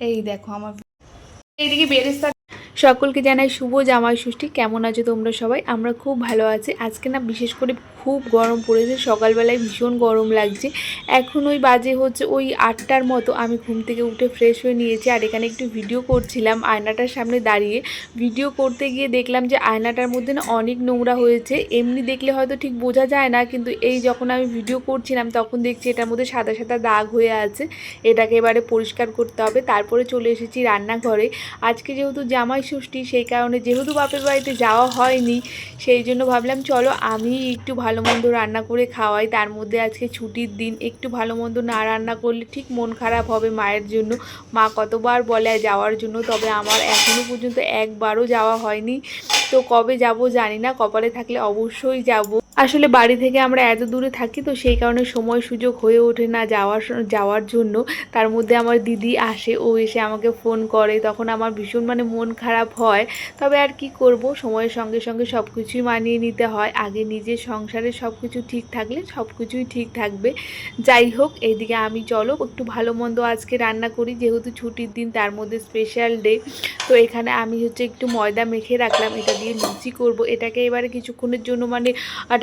এই দেখো আমার এইদিকে বেরেস্তা সকলকে জানাই শুভ জামাই ষষ্ঠী কেমন আছো তোমরা সবাই? আমরা খুব ভালো আছি। আজকে না বিশেষ করে খুব গরম পড়েছে, সকালবেলায় ভীষণ গরম লাগছে। এখন ওই বাজে হচ্ছে ওই আটটার মতো, আমি ঘুম থেকে উঠে ফ্রেশ হয়ে নিয়েছি আর এখানে একটু ভিডিও করছিলাম আয়নাটার সামনে দাঁড়িয়ে। ভিডিও করতে গিয়ে দেখলাম যে আয়নাটার মধ্যে না অনেক নোংরা হয়েছে, এমনি দেখলে হয়তো ঠিক বোঝা যায় না, কিন্তু এই যখন আমি ভিডিও করছিলাম তখন দেখছি এটার মধ্যে সাদা সাদা দাগ হয়ে আছে, এটাকে এবারে পরিষ্কার করতে হবে, তারপরে চলে এসেছি রান্নাঘরে। আজকে যেহেতু জামাই ষষ্ঠী, সেই কারণে যেহেতু বাপের বাড়িতে যাওয়া হয়নি, সেই জন্য ভাবলাম চলো আমি একটু ভালো মন্দ রান্না করে খাওয়াই, তার মধ্যে আজকে ছুটির দিন, একটু ভালো মন্দ না রান্না করলে ঠিক মন খারাপ হবে মায়ের জন্য। মা কতবার বলে যাওয়ার জন্য, তবে আমার এখনও পর্যন্ত একবারও যাওয়া হয়নি। তো কবে যাব জানি না, কপালে থাকলে অবশ্যই যাব। আসলে বাড়ি থেকে আমরা এত দূরে থাকি তো সেই কারণে সময় সুযোগ হয়ে ওঠে না যাওয়ার যাওয়ার জন্য। তার মধ্যে আমার দিদি আসে, ও এসে আমাকে ফোন করে। তখন আমার ভীষণ মানে মন খারাপ হয়। তবে আর কি করব? সময়ের সঙ্গে সঙ্গে সব কিছুই মানিয়ে নিতে হয়। আগে নিজের সংসারে সব কিছু ঠিক থাকলে সব কিছুই ঠিক থাকবে। যাই হোক, এইদিকে আমি চলো। একটু ভালো মন্দ আজকে রান্না করি। যেহেতু ছুটির দিন, তার মধ্যে স্পেশাল ডে তো এখানে আমি হচ্ছে একটু ময়দা মেখে রাখলাম। এটা দিয়ে লুচি করব। এটাকে এবারে কিছুক্ষণের জন্য মানে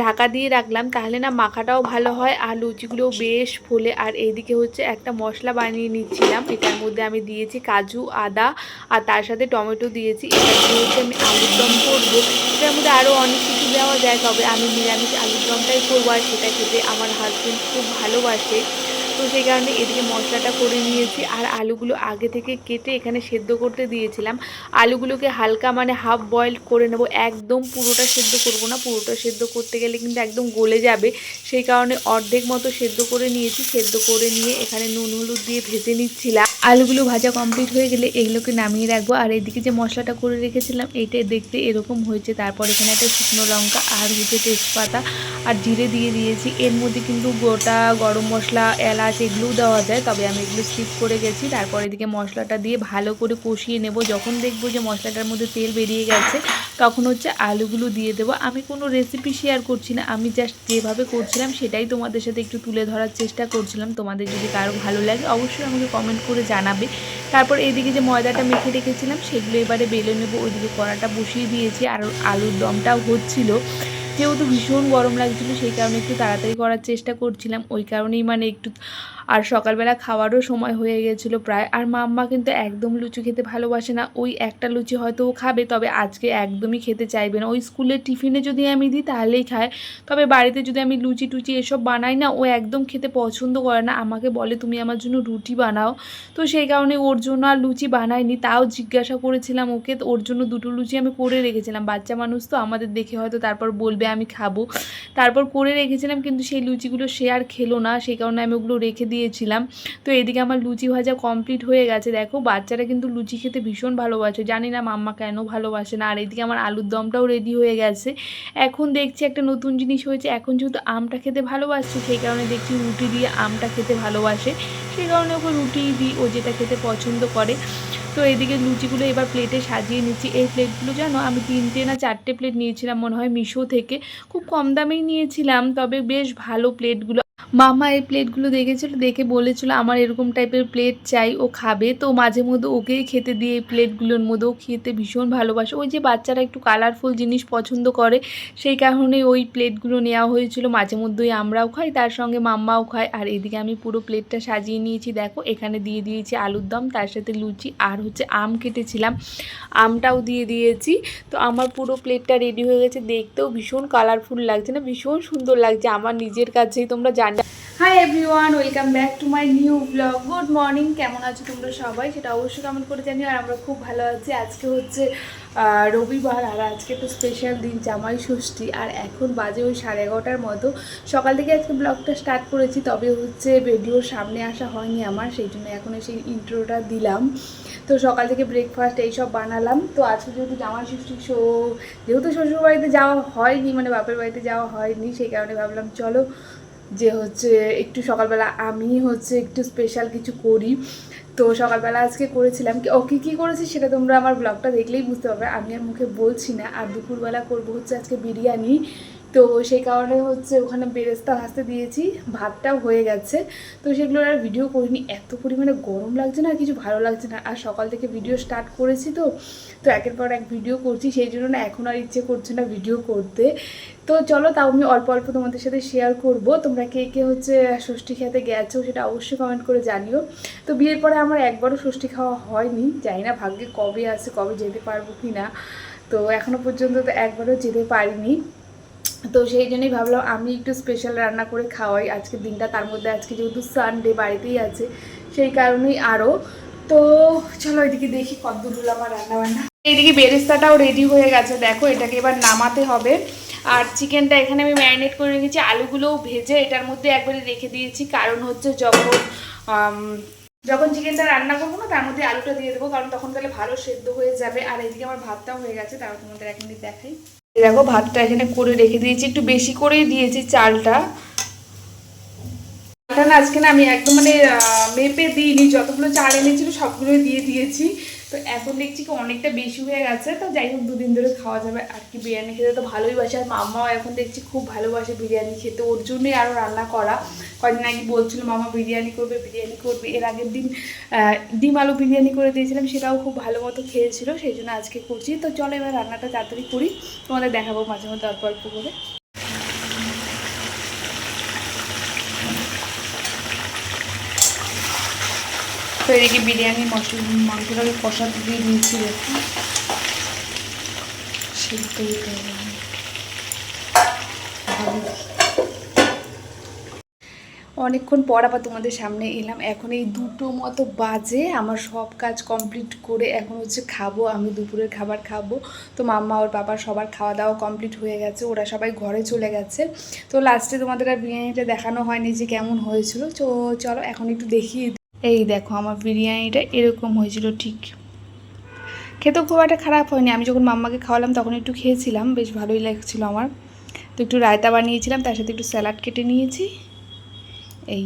ঢাকা দিয়ে রাখলাম, তাহলে না মাখাটাও ভালো হয় আর লুচিগুলোও বেশ ফুলে। আর এইদিকে হচ্ছে একটা মশলা বানিয়ে নিচ্ছিলাম, এটার মধ্যে আমি দিয়েছি কাজু, আদা আর তার সাথে টমেটো দিয়েছি। এটা হচ্ছে আমি আলুর দম করব। এটার মধ্যে আরও অনেক কিছু দেওয়া যায়, তবে আমি নিরামিষ আলুর দমটাই করব আর সেটা খেতে আমার হাজবেন্ড খুব ভালোবাসে। তো সেই কারণে এদিকে মশলাটা করে নিয়েছি আর আলুগুলো আগে থেকে কেটে এখানে সেদ্ধ করতে দিয়েছিলাম। আলুগুলোকে হালকা মানে হাফ বয়েল করে নেব। একদম পুরোটা সেদ্ধ করব না, পুরোটা সেদ্ধ করতে গেলে কিন্তু একদম গলে যাবে। সেই কারণে অর্ধেক মতো সেদ্ধ করে নিয়েছি। সেদ্ধ করে নিয়ে এখানে নুন, হলুদ দিয়ে ভেজে নিচ্ছিলাম। আলুগুলো ভাজা কমপ্লিট হয়ে গেলে এগুলোকে নামিয়ে রাখব। আর এদিকে যে মশলাটা করে রেখেছিলাম, এইটা দেখতে এরকম হয়েছে। তারপর এখানে একটা শুকনো লঙ্কা আর হচ্ছে তেজপাতা আর জিরে দিয়ে দিয়েছি। এর মধ্যে কিন্তু গোটা গরম মশলা এলাচ এগুলোও দেওয়া যায়, তবে আমি এগুলো স্কিপ করে গেছি। তারপর এদিকে মশলাটা দিয়ে ভালো করে কষিয়ে নেব। যখন দেখব যে মশলাটার মধ্যে তেল বেরিয়ে গেছে, তখন হচ্ছে আলুগুলো দিয়ে দেবো। আমি কোনো রেসিপি শেয়ার করছি না, আমি জাস্ট যেভাবে করছিলাম সেটাই তোমাদের সাথে একটু তুলে ধরার চেষ্টা করছিলাম। তোমাদের যদি কারও ভালো লাগে, অবশ্যই আমাকে কমেন্ট করে জানাবে। তারপর এদিকে যে ময়দাটা মেখে রেখেছিলাম, সেগুলো এবারে বেলে নেব। ওইদিকে কড়াটা বসিয়ে দিয়েছি, আর আলুর দমটাও হচ্ছিল। যেহেতু ভীষণ গরম লাগছিল, সেই কারণে একটু তাড়াতাড়ি করার চেষ্টা করছিলাম। ওই কারণেই মানে একটু আর সকালবেলা খাওয়ারও সময় হয়ে গেছিল প্রায়। আর মাম্মা কিন্তু একদম লুচি খেতে ভালোবাসে না। ওই একটা লুচি হয়তো ও খাবে, তবে আজকে একদমই খেতে চাইবে না। ওই স্কুলের টিফিনে যদি আমি দিই তাহলেই খায়। তবে বাড়িতে যদি আমি লুচি টুচি এসব বানাই না, ও একদম খেতে পছন্দ করে না। আমাকে বলে, তুমি আমার জন্য রুটি বানাও। তো সেই কারণে ওর জন্য আর লুচি বানাইনি। তাও জিজ্ঞাসা করেছিলাম ওকে, ওর জন্য দুটো লুচি আমি করে রেখেছিলাম। বাচ্চা মানুষ তো আমাদের দেখে হয়তো তারপর বলবে, আমি খাব। তারপর করে রেখেছিলাম, কিন্তু সেই লুচিগুলো সে আর খেলো না। সেই কারণে আমি ওগুলো রেখে দিয়েছিলাম। তো এদিকে আমার লুচি ভাজা কমপ্লিট হয়ে গেছে। দেখো, বাচ্চারা কিন্তু লুচি খেতে ভীষণ ভালোবাসে। জানি না মাম্মা কেন ভালোবাসে না। আর এদিকে আমার আলুর দমটাও রেডি হয়ে গেছে। এখন দেখছি একটা নতুন জিনিস হয়েছে। এখন যেহেতু আমটা খেতে ভালোবাসছে, সেই কারণে দেখছি রুটি দিয়ে আমটা খেতে ভালোবাসে। সেই কারণে ওকে রুটি দিই, ও যেটা খেতে পছন্দ করে। তো এদিকে লুচিগুলো এবার প্লেটে সাজিয়ে নিচ্ছি। এই প্লেটগুলো জানো, আমি তিনটে না চারটে প্লেট নিয়েছিলাম, মনে হয় মিশো থেকে। খুব কম দামেই নিয়েছিলাম, তবে বেশ ভালো প্লেটগুলো মামা এই প্লেটগুলো দেখেছিল, দেখে বলেছিল, আমার এরকম টাইপের প্লেট চাই, ও খাবে। তো মাঝে মধ্যে ওকেই খেতে দিয়ে এই প্লেটগুলোর মধ্যে ও খেতে ভীষণ ভালোবাসে। ওই যে বাচ্চারা একটু কালারফুল জিনিস পছন্দ করে, সেই কারণে ওই প্লেটগুলো নেওয়া হয়েছিল। মাঝে মধ্যেই আমরাও খাই, তার সঙ্গে মাম্মাও খায়। আর এদিকে আমি পুরো প্লেটটা সাজিয়ে নিয়েছি, দেখো, এখানে দিয়ে দিয়েছি আলুর দম, তার সাথে লুচি আর হচ্ছে আম কেটেছিলাম। আমটাও দিয়ে দিয়েছি। তো আমার পুরো প্লেটটা রেডি হয়ে গেছে, দেখতেও ভীষণ কালারফুল লাগছে না, ভীষণ সুন্দর লাগছে। আমার নিজের কাছেই তোমরা জানো hi everyone welcome back to my new blog good morning কেমন আছো তোমরা সবাই? সেটা অবশ্যই কমেন্ট করে জানিও, আর আমরা খুব ভালো আছি। আজকে হচ্ছে রবিবার, আর আজকে তো স্পেশাল দিন, জামাই ষষ্ঠী। আর এখন বাজে ওই সাড়ে এগারোটার মতো। সকাল থেকে আজকে ব্লগটা স্টার্ট করেছি, তবে হচ্ছে ভিডিওর সামনে আসা হয়নি আমার, সেই জন্য এখন সেই ইন্ট্রোটা দিলাম। তো সকাল থেকে ব্রেকফাস্ট এইসব বানালাম। তো আজকে যেহেতু জামাই ষষ্ঠী শো যেহেতু শ্বশুর বাড়িতে যাওয়া হয়নি মানে বাপের বাড়িতে যাওয়া হয়নি, সেই কারণে ভাবলাম, চলো যে হচ্ছে একটু সকালবেলা আমি হচ্ছে একটু স্পেশাল কিছু করি। তো সকালবেলা আজকে করেছিলাম। কি ও কী কী করেছি সেটা তোমরা আমার ব্লগটা দেখলেই বুঝতে পারবে। আমি আর মুখে বলছি না। আর দুপুরবেলা করব হচ্ছে আজকে বিরিয়ানি। তো সেই কারণে হচ্ছে ওখানে বেরেস্তা ভাজতে দিয়েছি, ভাতটাও হয়ে গেছে। তো সেগুলো আর ভিডিও করিনি, এত পরিমাণে গরম লাগছে না কিছু ভালো লাগছে না। আর সকাল থেকে ভিডিও স্টার্ট করেছি তো তো একের পর এক ভিডিও করছি, সেই জন্য না এখন আর ইচ্ছে করছে না ভিডিও করতে। তো চলো তাও আমি অল্প অল্প তোমাদের সাথে শেয়ার করব। তোমরা কে কে হচ্ছে ষষ্ঠী খেতে গেছো সেটা অবশ্যই কমেন্ট করে জানিও। তো বিয়ের পরে আমার একবারও ষষ্ঠী খাওয়া হয়নি, জানি না ভাগ্যে কবে আসে কবে যেতে পারব কি না তো এখনও পর্যন্ত তো একবারও যেতে পারিনি। তো সেই জন্যই ভাবলাম আমি একটু স্পেশাল রান্না করে খাওয়াই। আজকের দিনটা তার মধ্যে আজকে যেহেতু সানডে বাড়িতেই আছে, সেই কারণেই আরও তো চলো এদিকে দেখি কত দূর আমার রান্না বান্না এইদিকে বেরেস্তাটাও রেডি হয়ে গেছে। দেখো এটাকে এবার নামাতে হবে। আর চিকেনটা এখানে আমি ম্যারিনেট করে রেখেছি। আলুগুলোও ভেজে এটার মধ্যে একবারে রেখে দিয়েছি। কারণ হচ্ছে যখন যখন চিকেনটা রান্না করব না, তার মধ্যে আলুটা দিয়ে দেবো। কারণ তখন তাহলে ভালো সেদ্ধ হয়ে যাবে। আর এদিকে আমার ভাতটাও হয়ে গেছে। তাও তোমাদের মিনিট দেখাই। দেখো ভাতটা এখানে করে রেখে দিয়েছি, একটু বেশি করেই দিয়েছি চালটা। চালটা না আজকে না আমি একদম মানে মেপে দিইনি, যতগুলো চাল এনেছিল সবগুলোই দিয়ে দিয়েছি। তো এখন দেখছি কি অনেকটা বেশি হয়ে গেছে। তো যাই হোক, দুদিন ধরে খাওয়া যাবে। আর কি বিরিয়ানি খেতে তো ভালোই বাসে। আর মাম্মাও এখন দেখছি খুব ভালোবাসে বিরিয়ানি খেতে। ওর জন্যই আরও রান্না করা। কয়েকদিন আগে বলছিল মামা বিরিয়ানি করবে বিরিয়ানি করবে। এর আগের দিন ডিম আলু বিরিয়ানি করে দিয়েছিলাম। সেটাও খুব ভালো মতো খেয়েছিল। সেই জন্য আজকে করছি। তো চলো এবার রান্নাটা তাড়াতাড়ি করি। তোমাদের দেখাবো মাঝে মধ্যে অল্প অল্প করে। তো এদিকে বিরিয়ানি, মশলা, মাংসটাকে কষাতে দিয়ে। ভালো। অনেকক্ষণ পর আবার তোমাদের সামনে এলাম এখন এই দুটো মতো বাজে, আমার সব কাজ কমপ্লিট করে এখন হচ্ছে খাব আমি দুপুরের খাবার খাব তো মাম্মা, ওর বাবার সবার খাওয়া দাওয়া কমপ্লিট হয়ে গেছে ওরা সবাই ঘরে চলে গেছে তো লাস্টে তোমাদের আর বিরিয়ানিটা দেখানো হয়নি যে কেমন হয়েছিল তো চলো, এখন একটু দেখিয়ে। এই দেখো, আমার বিরিয়ানিটা এরকম হয়েছিল ঠিক। খেতেও খুব একটা খারাপ হয়নি। আমি যখন মাম্মাকে খাওয়ালাম তখন একটু খেয়েছিলাম, বেশ ভালোই লাগছিল আমার। তো একটু রায়তা বানিয়েছিলাম, তার সাথে একটু স্যালাড কেটে নিয়েছি। এই।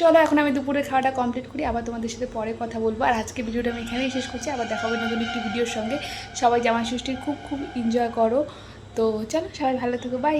চলো, এখন আমি দুপুরে খাওয়াটা কমপ্লিট করি, আবার তোমাদের সাথে পরে কথা বলব। আর আজকে ভিডিওটা আমি এখানেই শেষ করছি, আবার দেখা হবে নতুন একটি ভিডিওর সঙ্গে। সবাই জামাই ষষ্ঠীর খুব খুব এনজয় করো। তো চলো, সবাই ভালো থেকো বাই